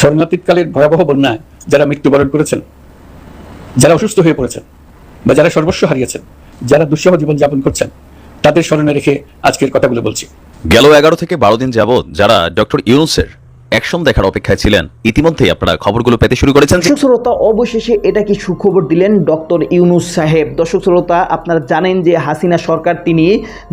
স্মরণাতীতকালের ভয়াবহ বন্যায় যারা মৃত্যুবরণ করেছেন, যারা অসুস্থ হয়ে পড়েছেন বা যারা সর্বস্ব হারিয়েছেন, যারা দুঃসহ জীবনযাপন করছেন, তাদের স্মরণে রেখে আজকের কথাগুলো বলছি। গেল এগারো থেকে বারো দিন যাবৎ যারা ডক্টর ইউনুসের অ্যাকশন দেখার অপেক্ষায় ছিলেন। ইতিমধ্যেই আপনারা খবরগুলো পেতে শুরু করেছেন দর্শক শ্রোতা, অবশেষে এটা কি সুখবর দিলেন ডক্টর ইউনুস সাহেব? দর্শক শ্রোতা, আপনারা জানেন যে হাসিনা সরকার তিনি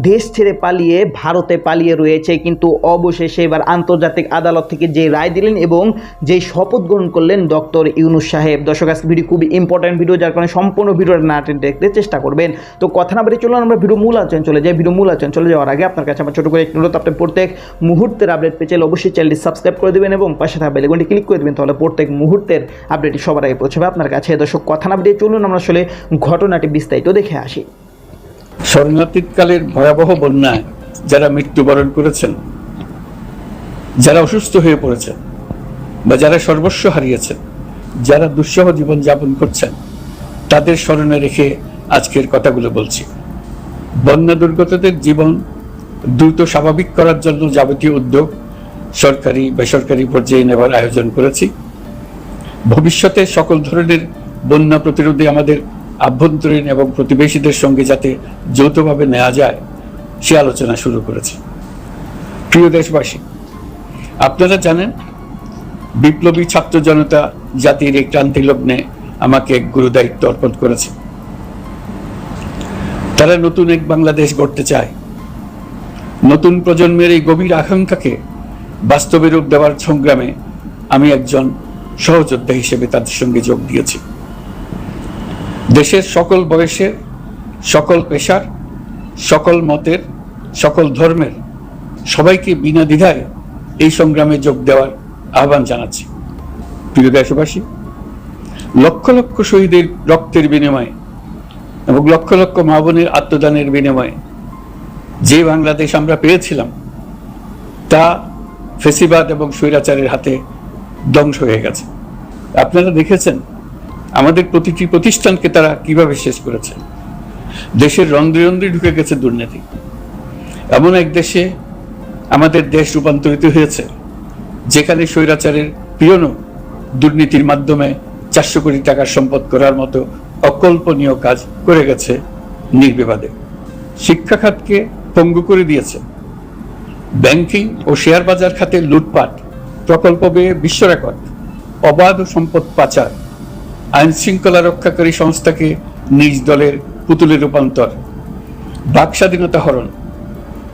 দেশ ছেড়ে পালিয়ে ভারতে পালিয়ে রয়েছে, কিন্তু অবশেষে এবার আন্তর্জাতিক আদালত থেকে যে রায় দিলেন এবং যে শপথ গ্রহণ করলেন ডক্টর ইউনুস সাহেব। দর্শক আজকে ভিডিও খুবই ইম্পর্টেন্ট ভিডিও, যার কারণে সম্পূর্ণ ভিডিওটা না দেখতে চেষ্টা করবেন। তো কথা না বেরিয়ে চলুন, আমরা ভিডিও মূল আলোচনা চলে যাই। ভিডিও মূল আলোচনা চলে যাওয়ার আগে আপনার কাছে আমার ছোটো করে একটু অনুরোধ, আপনি প্রত্যেক মুহূর্তের আপডেট পেয়ে চাইলে অবশ্যই চ্যানেলটি সাবস্ক্রাইব করে দেবেন এবং পাশে থাকা বেলেগনটি ক্লিক করে দেবেন, তাহলে প্রত্যেক মুহূর্তের আপডেটটি সবার আগে পৌঁছাবে আপনার কাছে। দর্শক, কথা না বেরিয়ে চলুন, আমরা আসলে ঘটনাটি বিস্তারিত দেখে আসি। স্মরণাতীতকালের ভয়াবহ বন্যায় যারা মৃত্যুবরণ করেছেন, যারা অসুস্থ হয়ে পড়েছেন বা যারা সর্বস্ব হারিয়েছেন, যারা দুঃসহ জীবন যাপন করছেন, তাদের স্মরণে রেখে আজকের কথাগুলো বলছি। বন্যা দুর্গতদের জীবন দ্রুত স্বাভাবিক করার জন্য যাবতীয় উদ্যোগ সরকারি, বেসরকারি পর্যায়ে নেবার আয়োজন করেছি। ভবিষ্যতে সকল ধরনের বন্যা প্রতিরোধে আমাদের আভ্যন্তরীণ এবং প্রতিবেশীদের সঙ্গে যাতে যৌথভাবে নেওয়া যায়, সে আলোচনা শুরু করেছে। প্রিয় দেশবাসী, আপনারা জানেন, বিপ্লবী ছাত্র জনতা জাতির এই ক্রান্তি লগ্নে আমাকে এক গুরু দায়িত্ব অর্পণ করেছে। তারা নতুন এক বাংলাদেশ গড়তে চায়। নতুন প্রজন্মের এই গভীর আকাঙ্ক্ষাকে বাস্তবে রূপ দেওয়ার সংগ্রামে আমি একজন সহযোদ্ধা হিসেবে তাদের সঙ্গে যোগ দিয়েছি। দেশের সকল বয়সের সকল পেশার, সকল মতের, সকল ধর্মের সবাইকে বিনা দ্বিধায় এই সংগ্রামে যোগ দেওয়ার আহ্বান জানাচ্ছি। প্রিয় দেশবাসী, লক্ষ লক্ষ শহীদের রক্তের বিনিময়ে এবং লক্ষ লক্ষ মা বোনের আত্মদানের বিনিময়ে যে বাংলাদেশ আমরা পেয়েছিলাম, তা ফেসিবাদ এবং স্বৈরাচারের হাতে ধ্বংস হয়ে গেছে। আপনারা দেখেছেন আমাদের প্রতিটি প্রতিষ্ঠানকে তারা কীভাবে শেষ করেছে। দেশের রন্ধ্রে রন্ধ্রে ঢুকে গেছে দুর্নীতি। এমন এক দেশে আমাদের দেশ রূপান্তরিত হয়েছে, যেখানে স্বৈরাচারের পিয়নও দুর্নীতির মাধ্যমে চারশো কোটি টাকার সম্পদ করার মতো অকল্পনীয় কাজ করে গেছে নির্বিবাদে। শিক্ষা খাতকে পঙ্গু করে দিয়েছে। ব্যাংকিং ও শেয়ার বাজার খাতে লুটপাট, প্রকল্প ব্যয়ে বিশ্ব রেকর্ড, অবাধ সম্পদ পাচার, আইন শৃঙ্খলা রক্ষাকারী সংস্থাকে নিজ দলের পুতুলে রূপান্তর, বাক স্বাধীনতা হরণ,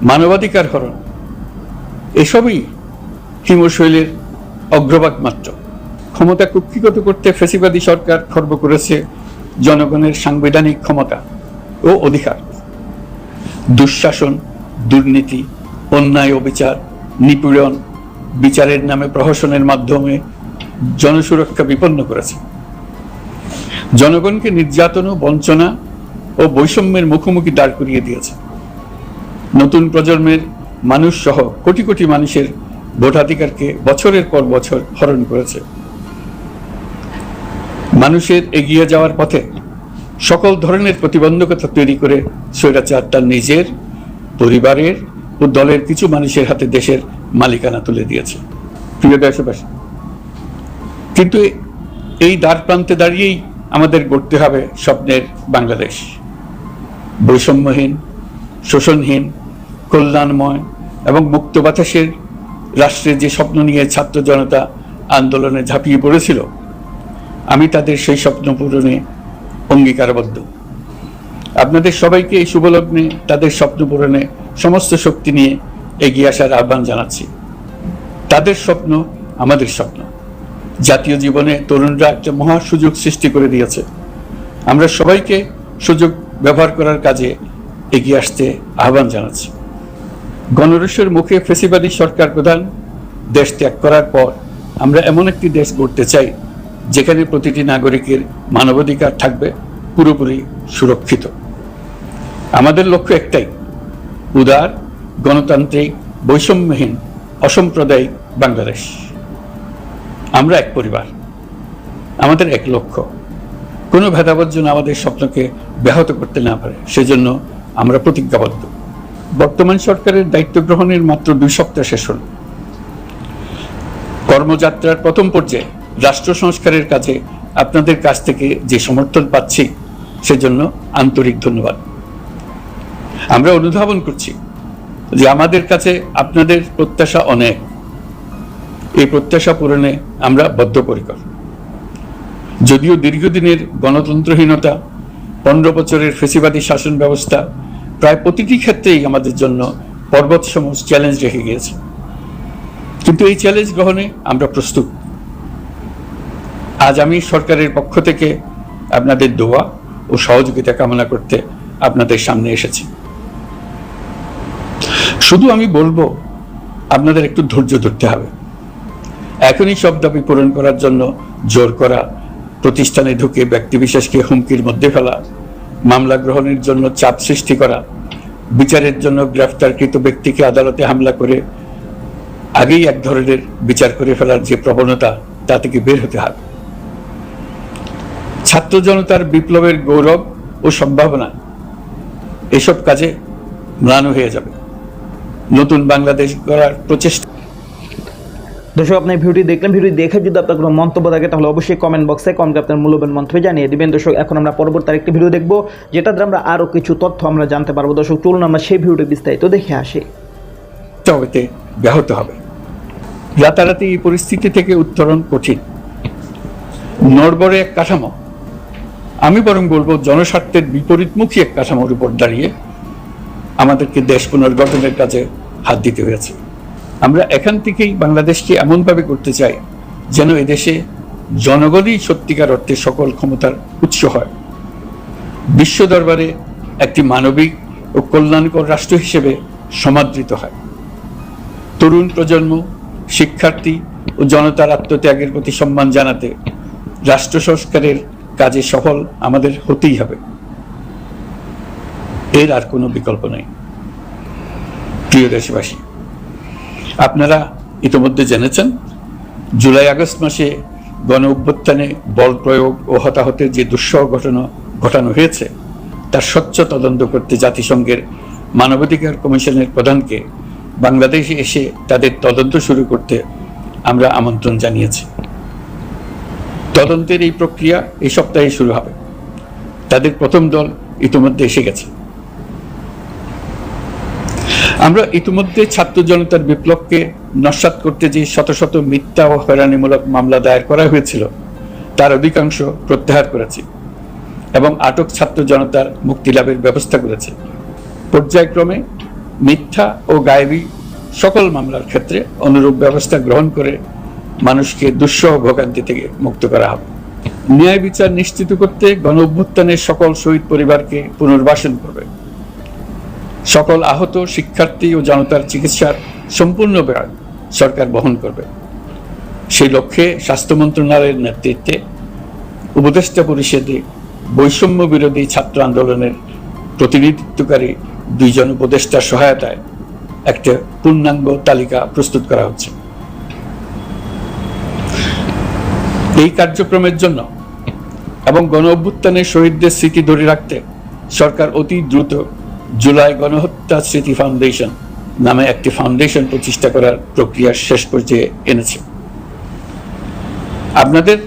মানবাধিকার হরণ, এসবই হিমশৈলের অগ্রভাগ মাত্র। ক্ষমতা কুক্ষিগত করতে ফেসিবাদী সরকার খর্ব করেছে জনগণের সাংবিধানিক ক্ষমতা ও অধিকার। দুঃশাসন, দুর্নীতি অন্যায় অবিচার, নিপীড়ন, বিচারের নামে প্রহসনের মাধ্যমে জনসুরক্ষা বিপন্ন করেছে। জনগণকে নির্যাতন ও বঞ্চনা ও বৈষম্যের মুখোমুখি দাঁড় করিয়ে দিয়েছে। নতুন প্রজন্মের মানুষ সহ কোটি কোটি মানুষের ভোটাধিকারকে বছরের পর বছর হরণ করেছে। মানুষের এগিয়ে যাওয়ার পথে সকল ধরনের প্রতিবন্ধকতা তৈরি করে স্বৈরাচার তার নিজের, পরিবারের ও দলের কিছু মানুষের হাতে দেশের মালিকানা তুলে দিয়েছে। প্রিয় দেশবাসী, কিন্তু এই দ্বার প্রান্তে দাঁড়িয়েই আমাদের গড়তে হবে স্বপ্নের বাংলাদেশ। বৈষম্যহীন, শোষণহীন, কল্যাণময় এবং মুক্ত বাতাসের রাষ্ট্রের যে স্বপ্ন নিয়ে ছাত্র জনতা আন্দোলনে ঝাঁপিয়ে পড়েছিল, আমি তাদের সেই স্বপ্ন পূরণে অঙ্গীকারবদ্ধ। আপনাদের সবাইকে এই শুভলগ্নে তাদের স্বপ্ন পূরণে সমস্ত শক্তি নিয়ে এগিয়ে আসার আহ্বান জানাচ্ছি। তাদের স্বপ্ন আমাদের স্বপ্ন। জাতীয় জীবনে তরুণরা একটা মহা সুযোগ সৃষ্টি করে দিয়েছে। আমরা সবাইকে সুযোগ ব্যবহার করার কাজে এগিয়ে আসতে আহ্বান জানাচ্ছি। গণরস্যের মুখে ফেসিবাদী সরকার প্রধান দেশ ত্যাগ করার পর আমরা এমন একটি দেশ গড়তে চাই, যেখানে প্রতিটি নাগরিকের মানবাধিকার থাকবে পুরোপুরি সুরক্ষিত। আমাদের লক্ষ্য একটাই উদার, গণতান্ত্রিক, বৈষম্যহীন, অসাম্প্রদায়িক বাংলাদেশ। আমরা এক পরিবার। আমাদের এক লক্ষ্য। কোনো ভেদাভেদ যেন আমাদের স্বপ্নকে ব্যাহত করতে না পারে, সেজন্য আমরা প্রতিজ্ঞাবদ্ধ। বর্তমান সরকারের দায়িত্ব গ্রহণের মাত্র দুই সপ্তাহ শেষ হল। কর্মযাত্রার প্রথম পর্যায়ে রাষ্ট্র সংস্কারের কাজে আপনাদের কাছ থেকে যে সমর্থন পাচ্ছি, সেজন্য আন্তরিক ধন্যবাদ। আমরা অনুধাবন করছি যে আমাদের কাছে আপনাদের প্রত্যাশা অনেক। এই প্রত্যাশা পূরণে আমরা বদ্ধপরিকর। যদিও দীর্ঘদিনের গণতন্ত্রহীনতা, পনেরো বছরের ফেসিবাদী শাসন ব্যবস্থা প্রায় প্রতিটি ক্ষেত্রেই আমাদের জন্য পর্বত সম চ্যালেঞ্জ রেখে গিয়েছে। কিন্তু এই চ্যালেঞ্জ গ্রহণে আমরা প্রস্তুত। আজ আমি সরকারের পক্ষ থেকে আপনাদের দোয়া ও সহযোগিতা কামনা করতে আপনাদের সামনে এসেছি। শুধু আমি বলব, আপনাদের একটু ধৈর্য ধরতে হবে। এখনই সব দাবি পূরণ করার জন্য জোর করা, প্রতিষ্ঠানে ঢুকে ব্যক্তিবিশেষকে হুমকির মধ্যে ফেলা, মামলা গ্রহণের জন্য চাপ সৃষ্টি করা, বিচারের জন্য গ্রেফতারকৃত ব্যক্তিকে আদালতে হামলা করে, আগেই এক ধরনের বিচার করে ফেলার যে প্রবণতা, তা থেকে বের হতে হবে। ছাত্র জনতার বিপ্লবের গৌরব ও সম্ভাবনা, এসব কাজে ম্লান হয়ে যাবে। নতুন বাংলাদেশ গড়ার প্রচেষ্টা। দর্শক আপনি ভিডিওটি দেখলেন ভিডিও দেখে যদি আপনার কোনো মন্তব্য থাকে তাহলে অবশ্যই কমেন্ট বক্সে কমেন্ট আপনার মূল্যবান মন্তব্য জানিয়ে দিবেন। দর্শক এখন আমরা পরবর্তী আরেকটি ভিডিও দেখব যেটাতে আমরা আরও কিছু তথ্য আমরা জানতে পারব। দর্শক চলুন আমরা সেই ভিডিওটি বিস্তারিত দেখে আসি। হতে ব্যাহত হবে। রাতারাতি এই পরিস্থিতি থেকে উত্তরণ কঠিন। নড়বড়ে এক কাঠামো। আমি বরং বলব জনস্বার্থের বিপরীতমুখী এক কাঠামোর উপর দাঁড়িয়ে আমাদেরকে দেশ পুনর্গঠনের কাজে হাত দিতে হয়েছে। আমরা এখান থেকেই বাংলাদেশকে এমনভাবে করতে চাই যেন এদেশে জনগণই সত্যিকার অর্থে সকল ক্ষমতার উৎস হয়। বিশ্ব দরবারে একটি মানবিক ও কল্যাণকর রাষ্ট্র হিসেবে সমাদৃত হয়। তরুণ প্রজন্ম, শিক্ষার্থী ও জনতার আত্মত্যাগের প্রতি সম্মান জানাতে রাষ্ট্র সংস্কারের কাজে সফল আমাদের হতেই হবে। এর আর কোনো বিকল্প নেই। প্রিয় দেশবাসী, আপনারা ইতিমধ্যে জেনেছেন, জুলাই আগস্ট মাসে গণ অভ্যুত্থানে বল প্রয়োগ ও হতাহতের যে দুঃসহ ঘটনা, ঘটানো হয়েছে, তার স্বচ্ছ তদন্ত করতে জাতিসংঘের মানবাধিকার কমিশনের প্রধানকে বাংলাদেশে এসে তাদের তদন্ত শুরু করতে আমরা আমন্ত্রণ জানিয়েছি। তদন্তের এই প্রক্রিয়া এই সপ্তাহে শুরু হবে। তাদের প্রথম দল ইতিমধ্যে এসে গেছে। আমরা ইতিমধ্যে ছাত্র জনতার বিপ্লবকে নস্বাত করতে যে শত শত মিথ্যা ও হয়রানিমূলক মামলা দায়ের করা হয়েছিল, তার অধিকাংশ প্রত্যাহার করেছি এবং আটক ছাত্র জনতার মুক্তি লাভের ব্যবস্থা করেছে। পর্যায়ক্রমে মিথ্যা ও গায়েবী সকল মামলার ক্ষেত্রে অনুরূপ ব্যবস্থা গ্রহণ করে মানুষকে দুঃসহ ভোগান্তি থেকে মুক্ত করা হবে। ন্যায় বিচার নিশ্চিত করতে গণ অভ্যুত্থানের সকল শহীদ পরিবারকে পুনর্বাসন করবে। সকল আহত শিক্ষার্থী ও জনতার চিকিৎসার সম্পূর্ণ ব্যয় সরকার বহন করবে। সেই লক্ষ্যে স্বাস্থ্য মন্ত্রণালয়ের নেতৃত্বে উপদেষ্টা পরিষদে বৈষম্য বিরোধী ছাত্র আন্দোলনের প্রতিনিধিত্বকারী দুইজন উপদেষ্টার সহায়তায় একটা পূর্ণাঙ্গ তালিকা প্রস্তুত করা হচ্ছে। এই কার্যক্রমের জন্য এবং গণ অভ্যুত্থানের শহীদদের স্মৃতি ধরে রাখতে সরকার অতি দ্রুত জুলাই গণহত্যা স্মৃতি ফাউন্ডেশন নামে একটি ফাউন্ডেশন প্রতিষ্ঠা করার প্রক্রিয়া শেষ পর্যায়ে এনেছে। আপনাদের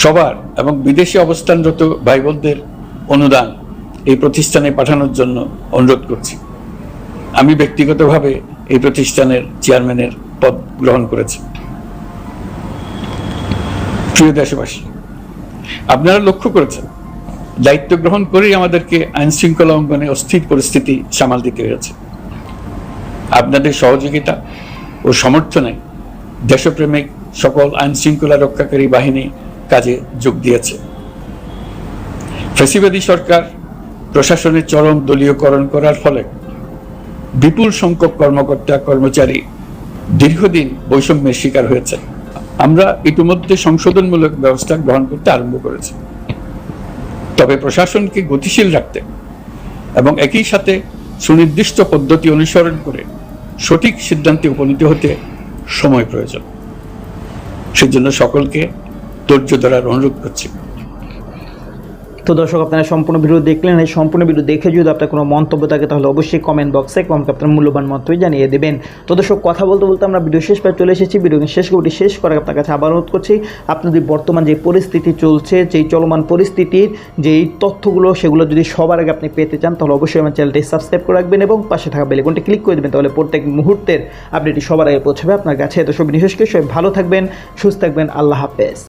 সবার এবং বিদেশে অবস্থানরত ভাই বোনদের অনুদান এই প্রতিষ্ঠানে পাঠানোর জন্য অনুরোধ করছি। আমি ব্যক্তিগতভাবে এই প্রতিষ্ঠানের চেয়ারম্যানের পদ গ্রহণ করেছি। প্রিয় দেশবাসী, আপনারা লক্ষ্য করেছেন দায়িত্ব গ্রহণ করেই আমাদেরকে আইন শৃঙ্খলা অঙ্গনে অস্থির পরিস্থিতি সামাল দিতে হয়েছে। আপনাদের সহযোগিতা ও সমর্থনে দেশপ্রেমিক সকল আইন শৃঙ্খলা রক্ষাকারী বাহিনী কাজে যোগ দিয়েছে। ফেসিবাদী সরকার প্রশাসনের চরম দলীয়করণ করার ফলে বিপুল সংখ্যক কর্মকর্তা, কর্মচারী দীর্ঘদিন বৈষম্যের শিকার হয়েছে। আমরা ইতিমধ্যে সংশোধনমূলক ব্যবস্থা গ্রহণ করতে আরম্ভ করেছি। তবে প্রশাসনকে গতিশীল রাখতে এবং একই সাথে সুনির্দিষ্ট পদ্ধতি অনুসরণ করে সঠিক সিদ্ধান্তে উপনীত হতে সময় প্রয়োজন। সেজন্য সকলকে ধৈর্য ধরার অনুরোধ করছি। তো দর্শক, আপনারা সম্পূর্ণ ভিডিও দেখলেন। এই সম্পূর্ণ ভিডিও দেখে যদি আপনার কোনো মন্তব্য থাকে, তাহলে অবশ্যই কমেন্ট বক্সে কমেন্ট আপনার মূল্যবান মন্তব্য জানিয়ে দেবেন। তো দর্শক, কথা বলতে বলতে আমরা ভিডিও শেষ প্রায় চলে এসেছি। ভিডিও শেষ করে শেষ করে আপনার কাছে আবার অনুরোধ করছি, আপনাদের বর্তমান যে পরিস্থিতি চলছে, যেই চলমান পরিস্থিতির যেই তথ্যগুলো, সেগুলো যদি সবার আগে আপনি পেতে চান, তাহলে অবশ্যই আমার চ্যানেলটি সাবস্ক্রাইব করে রাখবেন এবং পাশে থাকা বেলেকনটি ক্লিক করে দেবেন। তাহলে প্রত্যেক মুহূর্তের আপডেটটি সবার আগে পৌঁছাবে আপনার কাছে। তো সব সবাই ভালো থাকবেন, সুস্থ থাকবেন। আল্লাহ হাফেজ।